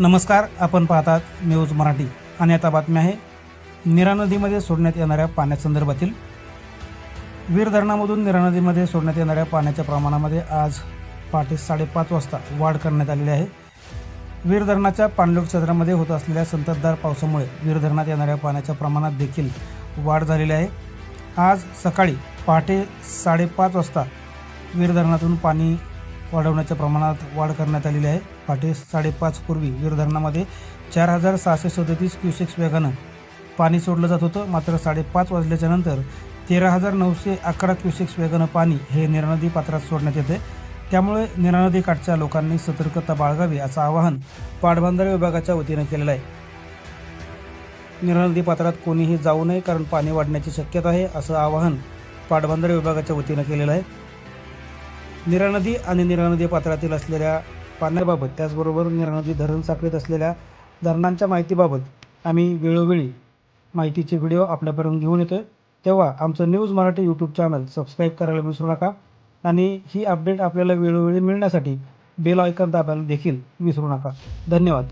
नमस्कार आपण पाहतात न्यूज मराठी. आणि आता बातमी आहे निरा नदीमध्ये सोडण्यात येणाऱ्या पाण्यासंदर्भातील वीर धरणामधून निरा नदीमध्ये सोडण्यात येणाऱ्या पाण्याच्या प्रमाणामध्ये आज पहाटे साडेपाच वाजता वाढ करण्यात आलेली आहे. वीर धरणाच्या पाणलोट क्षेत्रामध्ये होत असलेल्या संततधार पावसामुळे वीर धरणात येणाऱ्या पाण्याच्या प्रमाणात देखील वाढ झालेली आहे. आज सकाळी पहाटे साडेपाच वाजता वीर धरणातून पाणी वाढवण्याच्या प्रमाणात वाढ करण्यात आलेली आहे. पहाटे साडेपाच पूर्वी वीर धरणामध्ये चार हजार सहाशे सदतीस क्युसेक्स वेगानं पाणी सोडलं जात होतं. मात्र साडेपाच वाजल्याच्या नंतर तेरा हजार नऊशे अकरा क्युसेक्स वेगानं पाणी हे निरानदी पात्रात सोडण्यात येते. त्यामुळे निरानदी काठच्या लोकांनी सतर्कता बाळगावी असं आवाहन पाटबंधारे विभागाच्या वतीनं केलेलं आहे. निरानदी पात्रात कोणीही जाऊ नये कारण पाणी वाढण्याची शक्यता आहे असं आवाहन पाटबंधारे विभागाच्या वतीनं केलेलं आहे. निरा नदी आणि निरा नदी पात्रातील असलेल्या पाण्याबाबत त्याचबरोबर निरा नदी धरण साखळीत असलेल्या धरणांच्या माहितीबाबत आम्ही वेळोवेळी माहितीचे व्हिडिओ आपल्यापर्यंत घेऊन येतो तेव्हा आमचं news Marathi YouTube channel subscribe करायला विसरू नका आणि ही अपडेट आपल्याला वेळोवेळी मिळण्यासाठी बेल आयकॉन दाबायला देखील विसरू नका. धन्यवाद.